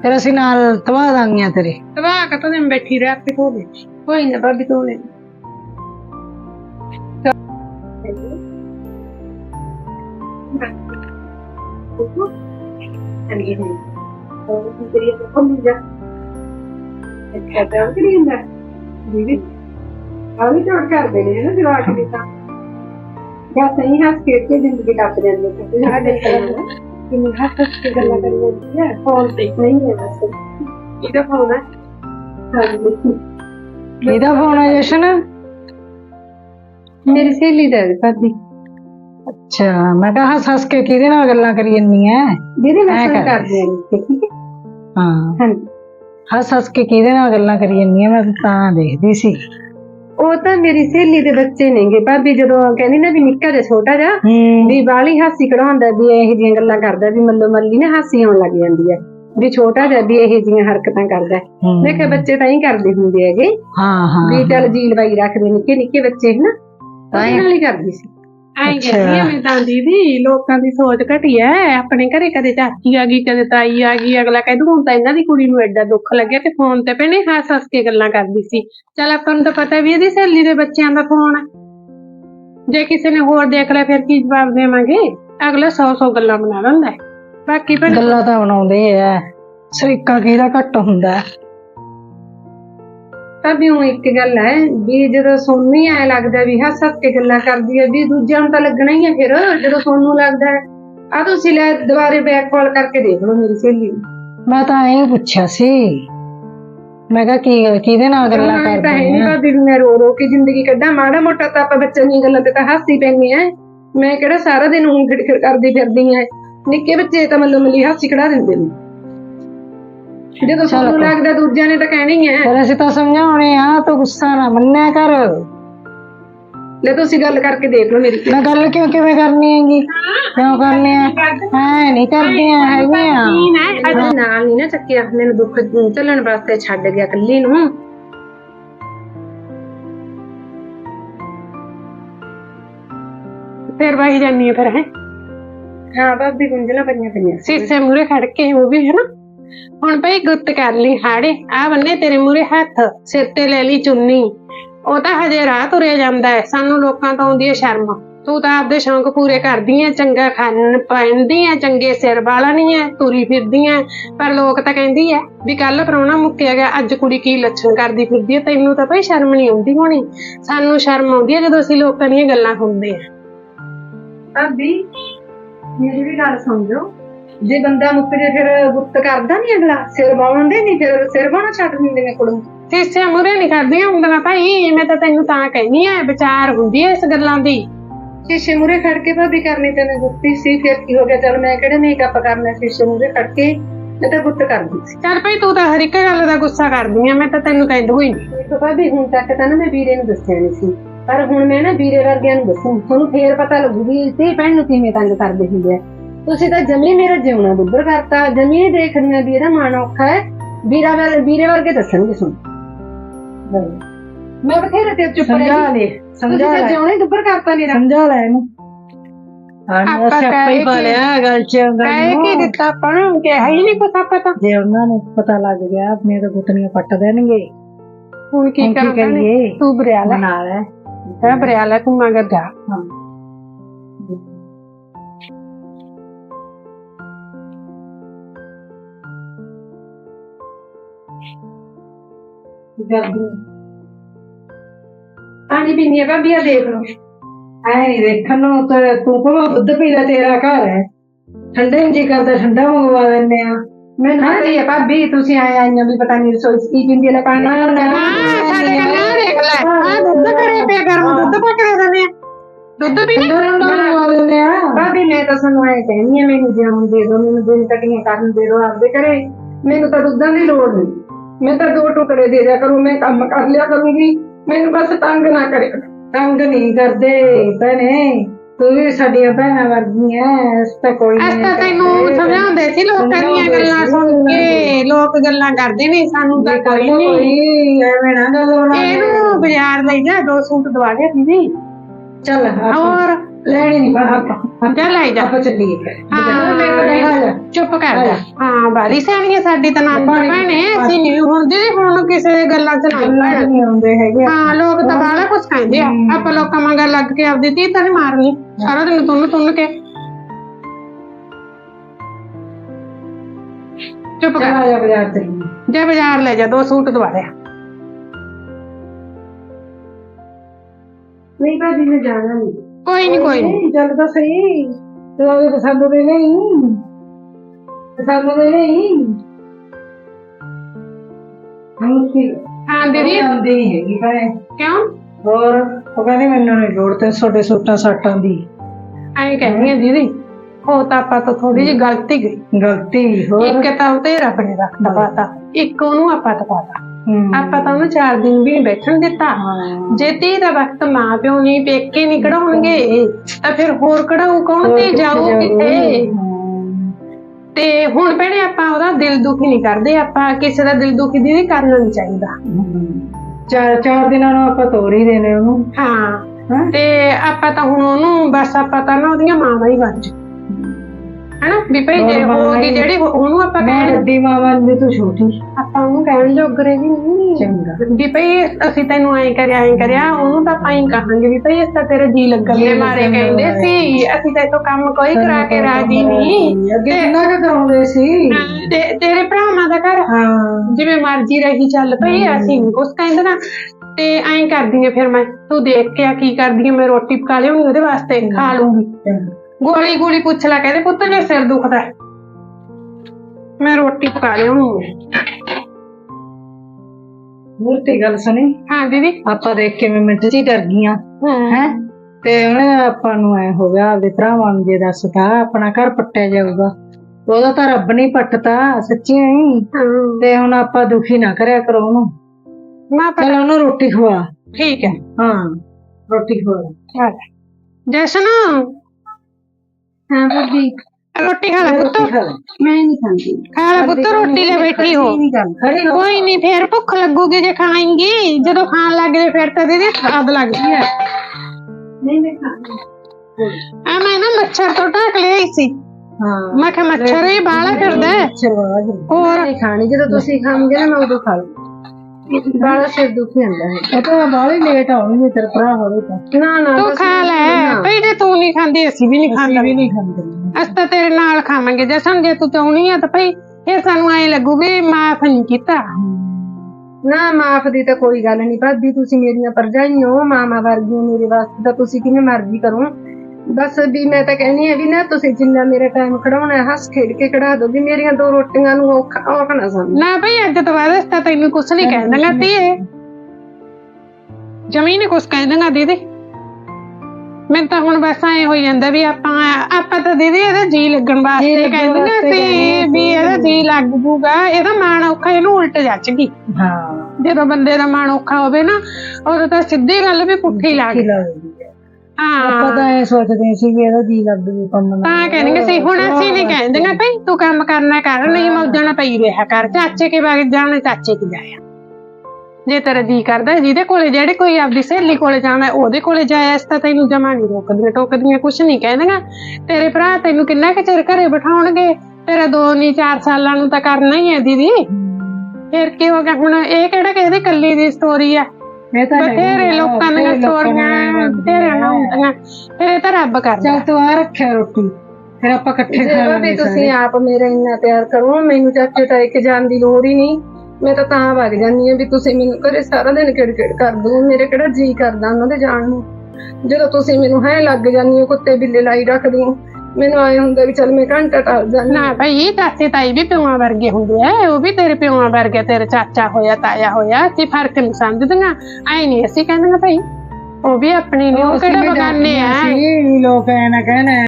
Speaker 3: ਫਿਰ ਅਸੀਂ ਨਾਲ ਤਵਾ ਦਾਂਗੀਆਂ ਤੇਰੇ।
Speaker 2: ਤਵਾ ਕਦੋਂ ਦਿਨ ਬੈਠੀ ਰਹਿ ਆਪੇ ਧੋ ਦੇ
Speaker 1: ਕੋਈ ਨਾ ਭਾਬੀ ਤੂੰ ਲੈ
Speaker 2: ਅੰਗੀ ਨਹੀਂ ਉਹ ਕੀ ਕਰੀਏ ਤਾਂ ਕੰਮ ਜਾ ਇੱਥੇ ਤਾਂ ਕਰੀ ਹੁੰਦਾ ਦੀਦੀ ਆ ਵੀ ਤੋੜ ਕਰਦੇ ਨੇ ਨਾ ਜਵਾਕ ਦੀ ਤਾਂ ਜਾਂ ਸਹੀ ਹੱਸ ਕੇ ਕੇ ਜ਼ਿੰਦਗੀ ਕੱਟ ਜਾਂਦੇ ਤੇ ਤੁਸੀਂ ਆ ਦੇਖੋ ਨਾ ਕਿੰਨੀ ਹੱਸ ਹੱਸ ਕੇ ਗੱਲਾਂ ਕਰੀ ਹੈ ਫੋਨ ਤੇ ਨਹੀਂ ਹੈ ਬਸ ਇਹਦਾ ਫੋਨ ਹੈ ਹਾਂਜੀ
Speaker 3: ਕਿਹਦਾ ਫੋਨ ਆ ਜਸ਼ਨ?
Speaker 1: ਮੇਰੀ ਸਹੇਲੀ ਦਾ ਹੈ ਭਾਬੀ।
Speaker 3: ਅੱਛਾ ਮੈਂ ਕਿਹਾ ਹੱਸ ਹੱਸ ਕੇ ਕਿਹਦੇ ਨਾਲ ਗੱਲਾਂ ਕਰੀ ਜੰਨੀ ਐ?
Speaker 2: ਦੀਦੀ ਮੈਂ। ਕਰਦੇ ਹਾਂ ਹੈ। ਹਾਂਜੀ।
Speaker 3: ਹੱਸ ਹੱਸ ਕੇ ਕਿਹਦੇ ਨਾਲ ਗੱਲਾਂ ਕਰੀ ਐ ਮੈਂ ਤਾਂ ਦੇਖਦੀ ਸੀ।
Speaker 2: ਉਹ ਤਾਂ ਮੇਰੀ ਸਹੇਲੀ ਦੇ ਬੱਚੇ ਨੇਗੇ। ਭਾਬੀ ਜਦੋਂ ਕਹਿੰਦੀ ਨਾ ਵੀ ਨਿੱਕਾ ਜਿਹਾ ਛੋਟਾ ਜਿਹਾ
Speaker 3: ਹੂੰ।
Speaker 2: ਵੀ ਬਾਲੀ ਹਾਸੀ ਕਢਾਉਂਦਾ ਵੀ ਇਹੋ ਜਿਹੀਆਂ ਗੱਲਾਂ ਕਰਦਾ ਵੀ ਮੱਲੋ ਮੱਲੀ ਨਾ ਹਾਸੀ ਆਉਣ ਲੱਗ ਜਾਂਦੀ ਹੈ ਵੀ ਛੋਟਾ ਜਿਹਾ ਵੀ ਇਹੋ ਜਿਹੀਆਂ ਹਰਕਤਾਂ ਕਰਦਾ। ਹੈ। ਮੈਂ ਕਿਹਾ ਬੱਚੇ ਤਾਂ ਹੀ ਕਰਦੇ ਹੁੰਦੇ ਹੈਗੇ।
Speaker 3: ਹਾਂ ਹਾਂ
Speaker 2: ਵੀ ਚੱਲ ਜੀ ਲਵਾਈ ਰੱਖਦੇ ਨਿੱਕੇ ਨਿੱਕੇ ਬੱਚੇ ਹਨਾ? ਤਾਂ
Speaker 3: ਹੀ-
Speaker 2: ਨਾਲ ਹੀ ਕਰਦੀ ਸੀ।
Speaker 3: ਅੱਛਾ।
Speaker 2: ਕਹਿੰਦੀ ਆ ਮੈਂ ਤਾਂ ਦੀਦੀ ਲੋਕਾਂ ਦੀ ਸੋਚ ਘਟੀ ਐ ਆਪਣੇ ਘਰੇ ਕਦੇ ਚਾਚੀ ਆ ਗਈ ਕਦੇ ਤਾਈ ਆ ਗਈ ਅਗਲਾ ਕਹਿੰਦਾ ਹੁਣ ਤਾਂ ਇਹਨਾਂ ਦੀ ਕੁੜੀ ਨੂੰ ਐਡਾ ਦੁੱਖ ਲੱਗਿਆ ਤੇ ਫੋਨ ਤੇ ਭੈਣੇ ਹੱਸ ਹੱਸ ਕੇ ਗੱਲਾਂ ਕਰਦੀ ਸੀ ਚੱਲ ਆਪਾਂ ਨੂੰ ਤਾਂ ਪਤਾ ਵੀ ਇਹਦੀ ਸਹੇਲੀ ਦੇ ਬੱਚਿਆਂ ਦਾ ਫੋਨ ਹੈ ਜੇ ਕਿਸੇ ਨੇ ਹੋਰ ਦੇਖ ਲਿਆ ਫਿਰ ਕੀ ਜਵਾਬ ਦੇਵਾਂਗੇ ਅਗਲਾ ਸੌ ਸੌ ਗੱਲਾਂ ਬਣਾ ਲੈਂਦਾ ਹੈ। ਬਾਕੀ ਭੈਣੇ
Speaker 3: ਗੱਲਾਂ ਤਾਂ ਬਣਾਉਂਦੇ ਐ ਸਰੀਕਾ ਕਿਹਦਾ ਘੱਟ ਹੁੰਦਾ ਹੈ?
Speaker 2: ਤਾਂ ਵੀ ਉਹ ਇੱਕ ਗੱਲ ਹੈ ਵੀ ਜਦੋਂ ਸੋਨੂੰ ਹੀ ਐ ਲੱਗਦਾ ਵੀ ਹੱਸ ਹੱਸ ਕੇ ਗੱਲਾਂ ਕਰਦੀ ਹੈ ਵੀ ਦੂਜਿਆਂ ਨੂੰ ਤਾਂ ਲੱਗਣਾ ਹੀ ਹੈ ਫਿਰ ਜਦੋਂ ਸੋਨੂੰ ਲੱਗਦਾ ਹੈ ਆ ਤੁਸੀਂ ਲੈ ਦੁਬਾਰੇ ਬੈਕ ਕਾਲ ਕਰਕੇ ਦੇਖ ਲਓ ਮੇਰੀ ਸਹੇਲੀ ਨੂੰ।
Speaker 3: ਮੈਂ ਤਾਂ ਇਹ ਪੁੱਛਿਆ ਸੀ। ਮੈਂ ਕਿਹਾ ਕੀ ਕਿਹਦੇ ਨਾਲ ਗੱਲਾਂ
Speaker 2: ਹਾਂ, ਇਹ ਤਾਂ ਹੈ
Speaker 3: ਕਰਦੇ ਆ?
Speaker 2: ਭਾਬੀ ਵੀ ਮੈਂ ਰੋ ਰੋ ਕੇ ਜ਼ਿੰਦਗੀ ਕੱਢਾਂ ਮਾੜਾ ਮੋਟਾ ਤਾਂ ਆਪਾਂ ਬੱਚਿਆਂ ਦੀਆਂ ਗੱਲਾਂ ਤੇ ਤਾਂ ਹਾਸੀ ਪੈਂਦੀ ਐ ਮੈਂ ਕਿਹੜਾ ਸਾਰਾ ਦਿਨ ਊਂ ਖਿੜਖਿੜ ਕਰਦੀ ਫਿਰਦੀ ਐ ਨਿੱਕੇ ਬੱਚੇ ਤਾਂ ਮੱਲੋ ਮੱਲੀ ਹਾਸੀ ਕਢਾ ਦਿੰਦੇ ਨੇ। ਜਦੋਂ ਸਾਨੂੰ ਲੱਗਦਾ ਦੂਜਿਆਂ ਨੇ ਤਾਂ ਕਹਿਣੀ ਐ
Speaker 3: ਫਿਰ ਅਸੀਂ ਤਾਂ ਸਮਝਾਉਣੇ ਆ ਤੂੰ ਗੁੱਸਾ ਨਾ ਮੰਨਿਆ ਕਰ।
Speaker 2: ਲੈ ਤੁਸੀਂ ਗੱਲ ਕਰਕੇ ਦੇਖ ਲਓ ਮੇਰੀ।
Speaker 3: ਮੈਂ ਗੱਲ ਕਿਉਂ ਕਿਵੇਂ ਕਰਨੀ ਹੈਗੀ? ਕਿਉਂ ਕਰਨੀ ਆ? ਐ ਨਹੀਂ ਕਰਦੀਆਂ ਹੈਗੀਆਂ
Speaker 2: ਕੀ ਨਾ ਅਜੇ ਨਾਲ ਨਹੀਂ ਨਾ ਚੱਕਿਆ। ਮੈਨੂੰ ਦੁੱਖ ਚੱਲਣ ਵਾਸਤੇ ਛੱਡ ਗਿਆ ਕੱਲੀ ਨੂੰ। ਫਿਰ ਵਾਹੀ ਜਾਨੀ ਹੈ ਫਿਰ ਹੈ? ਹਾਂ ਬਾਬੀ ਗੁੰਝਲਾਂ ਪਈਆਂ ਪਈਆਂ। ਸੀਸੇ ਮੂਰੇ ਖੜ ਕੇ ਉਹ ਵੀ ਹੈ ਨਾ ਹੁਣ ਭਈ ਗੁੱਤ ਕਰ ਲਈ ਹਾੜੇ ਆ ਬੰਨੇ ਤੇਰੇ ਮੂਰੇ ਹੱਥ, ਸਿਰ ਤੇ ਲੈ ਲਈ ਚੁੰਨੀ। ਉਹ ਤਾਂ ਹਜੇ ਰਾਹ ਤੁਰਿਆ ਜਾਂਦਾ ਹੈ, ਸਾਨੂੰ ਲੋਕਾਂ ਤੋਂ ਆਉਂਦੀ ਹੈ ਸ਼ਰਮ। ਤੂੰ ਤਾਂ ਆਪਦੇ ਸ਼ੌਂਕ ਪੂਰੇ ਕਰਦੀ ਐ, ਚੰਗਾ ਖਾਣ ਪੈਂਦੀ ਐ, ਚੰਗੇ ਸਿਰ ਵਾਲਾ ਨਹੀਂ ਐ, ਤੁਰੀ ਫਿਰਦੀ ਐ। ਪਰ ਲੋਕ ਤਾਂ ਕਹਿੰਦੀ ਐ ਵੀ ਕੱਲ ਪ੍ਰਾਹੁਣਾ ਮੁੱਕਿਆ ਗਿਆ, ਅੱਜ ਕੁੜੀ ਕੀ ਲੱਛਣ ਕਰਦੀ ਫਿਰਦੀ ਐ, ਤੈਨੂੰ ਤਾਂ ਭਈ ਸ਼ਰਮ ਨਹੀਂ ਆਉਂਦੀ ਹੋਣੀ। ਸਾਨੂੰ ਸ਼ਰਮ ਆਉਂਦੀ ਐ ਜਦੋਂ ਅਸੀਂ ਲੋਕਾਂ ਦੀਆਂ ਗੱਲਾਂ ਸੁਣਦੇ ਆ। ਭਾਬੀ, ਮੇਰੀ ਵੀ ਗੱਲ ਸਮਝੋ ਜੇ ਬੰਦਾ ਮੁੱਕ ਜੇ ਫਿਰ ਗੁੱਤ ਕਰਦਾ ਨਹੀਂ ਅਗਲਾ ਸਿਰ ਵਾਉਂਦੇ ਨਹੀਂ ਫਿਰ ਸਿਰ ਵਾਉਣਾ ਛੱਡ ਦਿੰਦੇ ਨੇ ਕੁੜੀ ਸਿੱਸੇ ਮੁਰੇ ਨਹੀਂ ਕਰਦੀਆਂ ਹੁੰਦੀਆਂ ਭਾਈ ਮੈਂ ਤਾਂ ਤੈਨੂੰ ਤਾਂ ਕਹਿਨੀ ਐ ਵਿਚਾਰ ਹੁੰਦੀ ਐ ਇਸ ਗੱਲਾਂ ਦੀ। ਸ਼ੀਸ਼ੇ ਮੂਰੇ ਖੜ ਕੇ ਭਾਬੀ ਕਰਨੀ ਤੈਨੂੰ ਗੁੱਤੀ ਸੀ ਫਿਰ ਕੀ ਹੋ ਗਿਆ? ਚਲ ਮੈਂ ਕਿਹੜੇ ਮੇਕਅਪ ਕਰਨਾ ਸ਼ੀਸ਼ੇ ਮੂਰੇ ਖੜ ਕੇ? ਮੈਂ ਤਾਂ ਗੁੱਤ ਕਰਦੀ ਸੀ। ਚੱਲ ਭਾਈ ਤੂੰ ਤਾਂ ਹਰ ਇੱਕ ਗੱਲ ਦਾ ਗੁੱਸਾ ਕਰਦੀ ਆ ਮੈਂ ਤਾਂ ਤੈਨੂੰ ਕਹਿੰਦੀ ਹੋਈ ਨਹੀਂ ਭਾਬੀ ਹੁਣ ਤੱਕ ਤਾਂ ਨਾ ਮੈਂ ਵੀਰੇ ਨੂੰ ਦੱਸਿਆ ਨਹੀਂ ਸੀ ਪਰ ਹੁਣ ਮੈਂ ਨਾ ਵੀਰੇ ਵਰਗਿਆਂ ਨੂੰ ਦੱਸੂ ਤੁਹਾਨੂੰ ਫੇਰ ਪਤਾ ਲੱਗੂ ਵੀ ਤੇ ਭੈਣ ਨੂੰ ਕਿਵੇਂ ਤੰਗ ਕਰਦੇ ਹੁੰਦੇ ਆ। ਤੁਸੀਂ ਤਾਂ ਜਮੀ ਮੇਰਾ ਜਿਉਣਾ ਦੁੱਬਰ ਕਰਤਾ ਜਮੀ ਦੇਖਦੀਆਂ ਵੀ ਇਹਦਾ ਮਨ ਔਖਾ ਹੈ। ਵੀਰਾ ਵਰ ਵੀਰੇ ਵਰਗੇ ਦੱਸਣਗੇ ਸੁਣ। ਮੈਂ ਬਥੇਰੇ ਤੇ ਚੁੱਪ ਰਹੀ
Speaker 3: ਸਮਝਾ ਲੈ
Speaker 2: ਤੁਸੀਂ
Speaker 3: ਸਮਝਾ
Speaker 2: ਤਾਂ
Speaker 3: ਲੈ।
Speaker 2: ਜਿਉਣੇ ਦੁੱਬਰ ਕਰਤਾ ਮੇਰਾ।
Speaker 3: ਸਮਝਾ ਲੈ ਇਹਨੂੰ। ਹਾਂ
Speaker 2: ਆਪਾਂ
Speaker 3: ਸਿਆਪਾ ਹੀ
Speaker 2: ਕਹਿ
Speaker 3: ਪਾ
Speaker 2: ਕੇ-
Speaker 3: ਲਿਆ ਗੱਲ ਚ ਗੱਲ
Speaker 2: ਕਹਿ। ਕੇ ਦਿੱਤਾ ਆਪਾਂ ਨੂੰ? ਕਿ ਹੈ ਹੀ ਨਹੀਂ ਪਤਾ ਪਤਾ।
Speaker 3: ਜੇ ਉਹਨਾਂ ਨੂੰ ਪਤਾ ਲੱਗ ਗਿਆ ਤਾਂ ਗੁੱਤਨੀਆਂ ਪੱਟ ਦੇਣਗੇ।
Speaker 2: ਹੁਣ ਕੀ
Speaker 3: ਹੁਣ ਕੀ
Speaker 2: ਕਰਾਂ
Speaker 3: ਕਰੀਏ?
Speaker 2: ਤੂੰ ਬਰਿਆਲਾ।
Speaker 3: ਬਣਾ ਲੈ।
Speaker 2: ਹੈ ਬਰਿਆਲਾ ਤੂੰ ਮਗਰ ਜਾ। ਪਾਣੀ ਪੀਣੀ ਭਾਬੀ ਆ ਦੇਖ ਲਓ।
Speaker 3: ਐ ਨਹੀਂ ਦੇਖਣ ਨੂੰ ਤੇ ਤੂੰ ਕੋਲ ਦੁੱਧ ਪੀ ਲੈ ਤੇਰਾ ਘਰ ਹੈ। ਠੰਡੇ ਨੂੰ ਜੀ ਕਰਦਾ ਠੰਡਾ ਮੰਗਵਾ ਦਿੰਨੇ ਆ।
Speaker 2: ਮੈਨੂੰ ਭਾਬੀ ਤੁਸੀਂ ਆਏ ਆਈਆਂ ਵੀ ਪਤਾ ਨਹੀਂ ਰਸੋਈ 'ਚ ਕੀ ਪੀਂਦੀ ਲੈ ਪਾਣਾ ਹਾਂ ਸਾਡੇ ਕੰਨਾਂ ਦੇਖ ਲੈ। ਆ ਦੁੱਧ ਕਰੇ ਪਿਆ ਗਰਮ ਦੁੱਧ ਪਾ ਕੇ ਦੇ ਦਿੰਦੇ ਆ। ਦੁੱਧ ਵੀ ਨਹੀਂ ਭਾਬੀ ਮੈਂ ਤਾਂ ਸਾਨੂੰ ਆਏ ਕਹਿੰਦੀ ਆ ਮੈਨੂੰ ਜਾਮ ਦੇ ਦੋ ਮੈਨੂੰ ਦਿਨ ਤੱਕੀਆਂ ਕਰਨ ਦੇ ਦੋ ਆਪਦੇ ਘਰੇ। ਮੈਨੂੰ ਤਾਂ ਦੁੱਧਾਂ ਦੀ ਲੋੜ ਨਹੀਂ ਮੈਂ ਤਾਂ ਦੋ ਟੁਕੜੇ ਦੇ ਦਿਆ ਕਰੂੰ ਮੈਂ ਕੰਮ ਕਰ ਲਿਆ ਕਰੂੰਗੀ। ਮੈਨੂੰ ਬਸ ਤੰਗ ਨਾ ਕਰਿਆ
Speaker 3: ਤੰਗ ਨਹੀਂ ਕਰਦੇ ਭੈਣੇ। ਤੂੰ ਵੀ ਸਾਡੀਆਂ ਭੈਣਾਂ ਵਰਗੀ ਐ ਇਸ ਤਾਂ ਕੋਈ
Speaker 2: ਅਸ
Speaker 3: ਨਹੀਂ
Speaker 2: ਤਾਂ ਤੈਨੂੰ ਸਮਝਾਉਂਦੇ ਸੀ ਲੋਕਾਂ ਦੀਆਂ ਗੱਲਾਂ ਸੁਣ ਕੇ ਲੋਕ ਗੱਲਾਂ ਕਰਦੇ ਨੇ ਸਾਨੂੰ ਤਾਂ ਕੋਈ ਨਹੀਂ
Speaker 3: ਐਵੇਂ ਨਾ ਗੱਲੋਂ ਨਾ
Speaker 2: ਇਹਨੂੰ ਬਾਜ਼ਾਰ ਲੈ ਜਾ ਦੋ ਸੂਟ ਦਵਾ ਦੇ ਦੀਦੀ।
Speaker 3: ਚੱਲ ਆਪਾਂ
Speaker 2: ਹੋਰ
Speaker 3: ਲੈਣੀ ਨਹੀਂ ਪਰ ਆਪਾਂ
Speaker 2: ਚੱਲ ਲੈ ਜਾ
Speaker 3: ਆਪਾਂ ਚੱਲੀਏ
Speaker 2: ਹਾਂ
Speaker 3: ਮੈਂ ਤਾਂ ਨਹੀਂ ਹਾਲ
Speaker 2: ਚੁੱਪ ਕਰ ਜਾ ਹਾਂ ਬਾਰੀ ਸਿਆਣੀ ਹੈ ਸਾਡੀ ਤਾਂ ਨਾਨੀ ਭੈਣੇ ਅਸੀਂ ਨਹੀਂ ਹੁੰਦੇ ਹੁਣ ਕਿਸੇ ਦੇ ਗੱਲਾਂ ਚ ਨਾ ਪੈਣ
Speaker 3: ਨਹੀਂ ਆਉਂਦੇ ਹੈਗੇ।
Speaker 2: ਹਾਂ ਲੋਕ ਤਾਂ ਬਾਹਲਾ ਕੁਝ ਕਹਿੰਦੇ ਆ। ਆਪਾਂ ਲੋਕਾਂ ਮੰਗਾ ਲੱਗ ਕੇ ਆਪਦੀ ਧੀ ਤਾਂ ਨਹੀਂ ਮਾਰਨੀ। ਸਾਰਾ ਦਿਨ ਤੁੰਨ ਤੁੰਨ ਕੇ। ਚੁੱਪ
Speaker 3: ਚੱਲ
Speaker 2: ਕਰ
Speaker 3: ਆ ਜਾ ਬਾਜ਼ਾਰ ਚੱਲੀਏ
Speaker 2: ਜੇ ਬਾਜ਼ਾਰ ਲੈ ਜਾ ਦੋ ਸੂਟ ਦਵਾ ਦੇ
Speaker 3: ਨਹੀਂ ਭਾਜੀ ਮੈਂ ਜਾਣਾ ਨਹੀਂ।
Speaker 2: ਕੋਈ ਨਹੀਂ ਕੋਈ ਨਹੀਂ
Speaker 3: ਚੱਲ ਤਾਂ ਸਹੀ। ਤੂੰ ਉਹਦੇ ਪਸੰਦ ਦੇ ਨਹੀਂ। ਪਸੰਦ ਦੇ ਨਹੀਂ। ਹਾਂ ਕੀ?
Speaker 2: ਹਾਂ ਦੀਦੀ।
Speaker 3: ਆਉਂਦੀ ਨਹੀਂ ਹੈਗੀ ਭੈਣੇ।
Speaker 2: ਕਿਉਂ?
Speaker 3: ਹੋਰ ਉਹ ਕਹਿੰਦੀ ਮੈਨੂੰ ਨਹੀਂ ਲੋੜ ਤੇ ਤੁਹਾਡੇ ਸੂਟਾਂ ਸਾਟਾਂ ਦੀ।
Speaker 2: ਐਂ ਕਹਿੰਦੀ ਆ ਦੀਦੀ। ਉਹ ਤਾਂ ਆਪਾਂ ਤੋਂ ਥੋੜੀ ਜਿਹੀ ਗਲਤੀ ਗਈ।
Speaker 3: ਗਲਤੀ ਹੋਰ?
Speaker 2: ਇੱਕ ਤਾਂ ਉਹ ਤੇ ਰੱਬ ਨੇ ਰੱਖਦਾ ਪਾਤਾ ਇੱਕ ਉਹਨੂੰ ਆਪਾਂ ਤਪਾਤਾ
Speaker 3: ਹਮ।
Speaker 2: ਆਪਾਂ ਤਾਂ ਉਹਨੂੰ ਚਾਰ ਦਿਨ ਵੀ ਨਹੀਂ ਬੈਠਣ ਦਿੱਤਾ।
Speaker 3: ਹਾਂ।
Speaker 2: ਜੇ ਧੀ ਦਾ ਵਕਤ ਮਾਂ ਪਿਓ ਨਹੀਂ ਪੇਕੇ ਨਹੀਂ ਕਢਾਉਣਗੇ ਤਾਂ ਫਿਰ ਹੋਰ ਕਢਾਊ ਕੌਣ ਤੇ ਜਾਊ ਕਿੱਥੇ। ਤੇ ਹੁਣ ਭੈਣੇ ਆਪਾਂ ਉਹਦਾ ਦਿਲ ਦੁਖੀ ਨਹੀਂ ਕਰਦੇ ਆਪਾਂ ਕਿਸੇ ਦਾ ਦਿਲ ਦੁਖੀ ਦੀ ਕਰਨਾ ਨਹੀਂ ਚਾਹੀਦਾ।
Speaker 3: ਚਾਰ ਚਾਰ ਦਿਨਾਂ ਨੂੰ ਆਪਾਂ ਤੋਰ ਹੀ ਦੇਣੇ ਉਹਨੂੰ।
Speaker 2: ਹਾਂ।
Speaker 3: ਹਾਂ?
Speaker 2: ਤੇ ਆਪਾਂ ਤਾਂ ਹੁਣ ਉਹਨੂੰ ਬਸ ਆਪਾਂ ਤਾਂ ਨਾ ਉਹਦੀਆਂ ਮਾਵਾਂ ਹੀ ਬਣ ਜਾ ਹਨਾ? ਵੀ ਭਈ ਜੇ
Speaker 3: ਹੀ।
Speaker 2: ਜਿਹੜੀ ਉਹਨੂੰ ਆਪਾਂ
Speaker 3: ਮੈਂ
Speaker 2: ਕਹਿਣ
Speaker 3: ਵੱਡੀ ਮਾਵਾਂ ਦੀ ਤੂੰ ਛੋਟੀ।
Speaker 2: ਆਪਾਂ ਉਹਨੂੰ ਕਹਿਣ ਜੋਗਰੇ ਵੀ ਨਹੀਂ।
Speaker 3: ਚੰਗਾ।
Speaker 2: ਵੀ ਭਈ ਅਸੀਂ ਤੈਨੂੰ ਐਂ ਕਰਿਆ ਐਂ ਕਰਿਆ ਉਹਨੂੰ ਤਾਂ ਆਪਾਂ ਹੀ ਕਹਾਂਗੇ ਵੀ ਭਈ ਇਸ ਤਾਂ ਤੇਰੇ ਜੀ ਲੱਗਣ ਦੇ ਮਾਰੇ ਕਹਿੰਦੇ। ਸੀ ਅਸੀਂ ਤਾਂ ਇਥੋਂ ਕੰਮ ਕੋਈ ਕਰਾ ਕੇ ਰਾਜੀ ਨਹੀਂ।
Speaker 3: ਅੱਗੇ ਕਿੰਨਾ ਕੁ ਕਰਾਉਂਦੇ ਸੀ?
Speaker 2: ਤੇ ਤੇਰੇ ਭਰਾਵਾਂ ਦਾ ਘਰ
Speaker 3: ਹਾਂ।
Speaker 2: ਜਿਵੇਂ ਮਰਜ਼ੀ ਰਹੀ ਚੱਲ ਪਈ ਅਸੀਂ ਕੁਛ ਕਹਿੰਦੇ ਨਾ। ਤੇ ਐਂ ਕਰਦੀ ਆ ਫਿਰ ਮੈਂ ਤੂੰ ਦੇਖ ਕੇ ਆ ਕੀ ਕਰਦੀ ਆ ਮੈਂ ਰੋਟੀ ਪਕਾ ਲਿਆਉਣੀ ਉਹਦੇ ਵਾਸਤੇ ਖਾ ਲੂੰਗੀ। ਗੋਲੀ ਗੋਲੀ ਪੁੱਛ ਲੈ ਕਹਿੰਦੇ ਪੁੱਤ ਜੇ ਸਿਰ ਦੁਖਦਾ ਹੈ। ਮੈਂ ਰੋਟੀ ਪਕਾ ਲਿਆਉਣੀ ਆ
Speaker 3: ਮੂਰਤੀ ਗੱਲ ਸੁਣੀ?
Speaker 2: ਹਾਂ ਦੀਦੀ।
Speaker 3: ਆਪਾਂ ਦੇਖ ਕੇ ਮੈਂ ਮਿੰਟ ਹੀ ਡਰ ਗਈਆਂ
Speaker 2: ਹਾਂ।
Speaker 3: ਹੈ। ਤੇ ਉਹਨੇ ਆਪਾਂ ਨੂੰ ਐ ਹੋ ਗਿਆ ਆਪਦੇ ਭਰਾਵਾਂ ਨੂੰ ਜੇ ਦੱਸਦਾ ਆਪਣਾ ਘਰ ਪੱਟਿਆ ਜਾਊਗਾ। ਉਹਦਾ ਤਾਂ ਰੱਬ ਨਹੀਂ ਪੱਟਦਾ ਸੱਚੀ ਹੀ। ਤੇ ਹੁਣ ਆਪਾਂ ਦੁਖੀ ਨਾ ਕਰਿਆ ਕਰੋ ਉਹਨੂੰ।
Speaker 2: ਮੈਂ
Speaker 3: ਚਲ ਉਹਨੂੰ ਰੋਟੀ ਖਵਾ।
Speaker 2: ਠੀਕ ਹੈ।
Speaker 3: ਹਾਂ ਰੋਟੀ ਖਵਾ।
Speaker 2: ਜਸ਼ਨ।
Speaker 1: ਹਾਂ ਭਾਬੀ
Speaker 2: ਰੋਟੀ ਖਾ ਲੈ ਪੁੱਤ।
Speaker 1: ਮੈਂ ਨਹੀਂ ਖਾਂਦੀ।
Speaker 2: ਖਾ ਲੈ ਪੁੱਤ ਰੋਟੀ ਲੈ ਬੈਠੀ ਹੋ। ਕੋਈ ਨਹੀਂ ਫੇਰ ਭੁੱਖ ਲੱਗੂਗੀ ਜੇ ਖਾਏਂਗੀ। ਜਦੋਂ ਖਾਣ ਲੱਗ ਜੇ ਫਿਰ ਤਾਂ ਦੀਦੀ ਸਵਾਦ ਲੱਗਦੀ ਹੈ
Speaker 1: ਨਹੀਂ ਮੈਂ ਖਾਂਦੀ
Speaker 2: ਆ ਮੈਂ ਨਾ ਮੱਛਰ ਤੋਂ ਢੱਕ ਲਿਆਈ ਸੀ।
Speaker 3: ਹਾਂ।
Speaker 2: ਮੈਂ ਕਿਹਾ ਮੱਛਰ ਹੀ ਬਾਹਲਾ ਕਰਦਾ ਹੈ। ਹੋਰ?
Speaker 1: ਖਾਣੀ ਜਦੋਂ ਤੁਸੀਂ ਖਾਓਗੇ ਨਾ ਮੈਂ ਉਦੋਂ ਖਾ ਲੂੰ ਬਾਲਾ ਸਿਰ ਦੁਖੀ ਹੁੰਦਾ ਹੈ।
Speaker 3: ਇਹ ਤਾਂ ਬਾਹਲੀ ਲੇਟ ਆਉਣੀ ਤੇਰਾ ਭਰਾ ਹੋਵੇ ਤਾਂ।
Speaker 1: ਨਾ ਨਾ
Speaker 2: ਤੂੰ
Speaker 1: ਬਸ
Speaker 2: ਖਾ ਲੈ। ਭਈ ਜੇ ਤੂੰ ਨਹੀਂ ਖਾਂਦੀ ਅਸੀਂ ਵੀ ਨਹੀਂ ਖਾਂਦੇ
Speaker 3: ਵੀ ਨਹੀਂ ਖਾਂਦੇ।
Speaker 2: ਅਸੀਂ ਤਾਂ ਤੇਰੇ ਨਾਲ ਖਾਵਾਂਗੇ। ਜਸਨ ਜੇ ਤੂੰ ਚਾਹੁੰਦੀ ਆ ਤਾਂ ਭਈ ਸਾਨੂੰ ਐ ਲੱਗੂ ਵੀ ਮਾਫ ਨਹੀਂ ਕੀਤਾ।
Speaker 1: ਨਾ ਮਾਫ ਦੀ ਤਾਂ ਕੋਈ ਗੱਲ ਨਹੀਂ। ਭਾਬੀ ਤੁਸੀਂ ਮੇਰੀਆਂ ਪਰਜਾਈਆਂ ਹੋ ਮਾਮਾ ਵਰਗੀਆਂ ਮੇਰੇ ਵਾਸਤੇ ਤਾਂ ਤੁਸੀਂ ਕਿਵੇਂ ਮਰਜ਼ੀ ਕਰੋ। ਬਸ ਵੀ ਮੈਂ ਤਾਂ ਕਹਿੰਦੀ ਆ ਵੀ ਨਾ ਤੁਸੀਂ ਜਿੰਨਾ ਮੇਰਾ ਟਾਈਮ ਕਢਾਉਣਾ ਹੈ, ਹੱਸ ਖੇਡ ਕੇ ਕਢਾ ਦਿਓ ਵੀ ਮੇਰੀਆਂ ਦੋ ਰੋਟੀਆਂ ਨੂੰ ਔਖਾ ਔਖ ਨਾ ਸਮਝ।
Speaker 2: ਨਾ ਭਈ ਅੱਜ ਤੋਂ ਬਾਅਦ ਤਾਂ ਤੈਨੂੰ ਕੁਛ ਨਹੀਂ ਕਹਿੰਦਾਗਾ ਧੀਏ। ਜ਼ਮੀਨ ਕੁਛ ਕਹਿੰਦਾਗਾ ਦੀਦੀ। ਮੈਨੂੰ ਤਾਂ ਹੁਣ ਬਸ ਐ ਹੋਈ ਜਾਂਦਾ ਵੀ ਆਪਾਂ ਆਪਾਂ ਤਾਂ ਦੀਦੀ ਇਹਦਾ ਜੀ ਲੱਗਣ ਵਾਸਤੇ
Speaker 3: ਲੱਗਣ
Speaker 2: ਕਹਿੰਦੇ ਨਾ
Speaker 3: ਵਾਸਤੇ
Speaker 2: ਸੀ
Speaker 3: ਕਹਿੰਦੇ
Speaker 2: ਵੀ ਇਹਦਾ ਜੀ ਲੱਗ ਜੂਗਾ। ਇਹਦਾ ਮਾਣ ਔਖਾ ਇਹਨੂੰ ਉਲਟ ਜੱਚ ਗਈ।
Speaker 3: ਹਾਂ।
Speaker 2: ਜਦੋਂ ਬੰਦੇ ਦਾ ਮਨ ਔਖਾ ਹੋਵੇ ਨਾ ਉਦੋਂ ਤਾਂ ਸਿੱਧੀ ਗੱਲ ਵੀ ਪੁੱਠੀ
Speaker 3: ਲੱਗਦੀ ਆਪਾਂ ਤਾਂ ਇਹ ਸੋਚਦੇ ਸੀ ਵੀ ਇਹਦਾ ਜੀ ਲੱਗ ਜੂ ਕੰਮ ਨਾਲ
Speaker 2: ਤਾਂ ਕਹਿੰਦੇ ਸੀ ਹੁਣ ਅਸੀਂ ਨਹੀਂ ਕਹਿੰਦੇ ਨਾ ਭਈ ਤੂੰ ਕੰਮ ਕਰਨਾ ਕਰ ਨਹੀਂ ਮੌਜਾਂ ਨਾਲ ਪਈ ਰਿਹਾ ਕਰ ਚਾਚੇ ਕੇ ਬਾਗ ਜਾਣਾ ਚਾਚੇ ਕੇ ਜਾਇਆ। ਜੇ ਤੇਰਾ ਜੀ ਕਰਦਾ ਜਿਹਦੇ ਕੋਲੇ ਜਿਹੜੇ ਕੋਈ ਆਪਦੀ ਸਹੇਲੀ ਕੋਲੇ ਜਾਣਾ ਉਹਦੇ ਕੋਲੇ ਜਾਇਆ ਇਸ ਤਾਂ ਤੈਨੂੰ ਜਮਾ ਨਹੀਂ ਰੋਕਦੀਆਂ ਟੋਕਦੀਆਂ ਕੁਛ ਨਹੀਂ ਕਹਿੰਦੀਆਂ ਤੇਰੇ ਭਰਾ ਤੈਨੂੰ ਕਿੰਨਾ ਕੁ ਚਿਰ ਘਰੇ ਬਿਠਾਉਣਗੇ? ਤੇਰਾ ਦੋ ਨਹੀਂ ਚਾਰ ਸਾਲਾਂ ਨੂੰ ਤਾਂ ਕਰਨਾ ਹੀ ਹੈ ਦੀਦੀ। ਫਿਰ ਕੀ ਹੋ ਗਿਆ ਹੁਣ ਇਹ ਕਿਹੜਾ ਕਿਸੇ ਦੀ ਕੱਲੀ ਦੀ ਸਟੋਰੀ ਆ?
Speaker 3: ਇਹ ਤਾਂ
Speaker 2: ਬਥੇਰੇ ਲੋਕਾਂ ਦੀਆਂ
Speaker 3: ਬਥੇਰੇ ਲੋਕਾਂ
Speaker 2: ਸਟੋਰੀਆਂ ਬਥੇਰੇ ਨਾ ਹੁੰਦੀਆਂ। ਇਹ ਤਾਂ ਰੱਬ ਕਰਦਾ।
Speaker 3: ਚੱਲ ਤੂੰ ਆ ਰੱਖਿਆ ਰੋਟੀ। ਫਿਰ ਆਪਾਂ ਇਕੱਠੇ ਖਾ
Speaker 1: ਭਾਬੀ
Speaker 3: ਲਾਂਗੇ
Speaker 1: ਤੁਸੀਂ ਆਪ ਮੇਰਾ ਇੰਨਾ ਪਿਆਰ ਕਰੋ ਮੈਨੂੰ ਚਾਚੇ ਤਾਏ ਕੇ ਜਾਣ ਦੀ ਲੋੜ ਹੀ ਨਹੀਂ। ਮੈਂ ਤਾਂ ਤਾਂ ਵਗ ਜਾਂਦੀ ਆ ਵੀ ਤੁਸੀਂ ਮੈਨੂੰ ਘਰੇ ਸਾਰਾ ਦਿਨ ਕਿੜਕਿੜ ਕਰ ਦੋ ਮੇਰੇ ਕਿਹੜਾ ਜੀ ਕਰਦਾ ਉਹਨਾਂ ਦੇ ਜਾਣ ਨੂੰ? ਜਦੋਂ ਤੁਸੀਂ ਮੈਨੂੰ ਹੈ ਲੱਗ ਜਾਂਦੀ ਹੋ ਕੁੱਤੇ ਬਿੱਲੇ ਲਾਈ ਰੱਖਦੀ ਹੋ ਮੈਨੂੰ ਆਏ ਹੁੰਦਾ ਵੀ ਚੱਲ ਮੈਂ ਘੰਟਾ ਟਲ ਜਾਂਦੀ
Speaker 2: ਨਾ ਭਾਈ ਚਾਚੇ ਤਾਈ ਵੀ ਪਿਓਾਂ ਵਰਗੇ ਹੁੰਦੇ ਆ ਉਹ ਵੀ ਤੇਰੇ ਪਿਓਾਂ ਵਰਗੇ ਤੇਰੇ ਚਾਚਾ ਹੋਇਆ ਤਾਇਆ ਹੋਇਆ ਕੀ ਫ਼ਰਕ ਨਹੀਂ ਸਮਝਦੀਆਂ। ਐ ਨਹੀਂ ਅਸੀਂ ਕਹਿੰਦੇ ਭਾਈ ਉਹ ਵੀ ਆਪਣੀ ਨੇ ਉਹ ਕਿਹੜਾ ਬਗਾਨੇ ਆ।
Speaker 3: ਸੀ ਲੋਕ ਐ ਨਾ ਕਹਿਣਾ।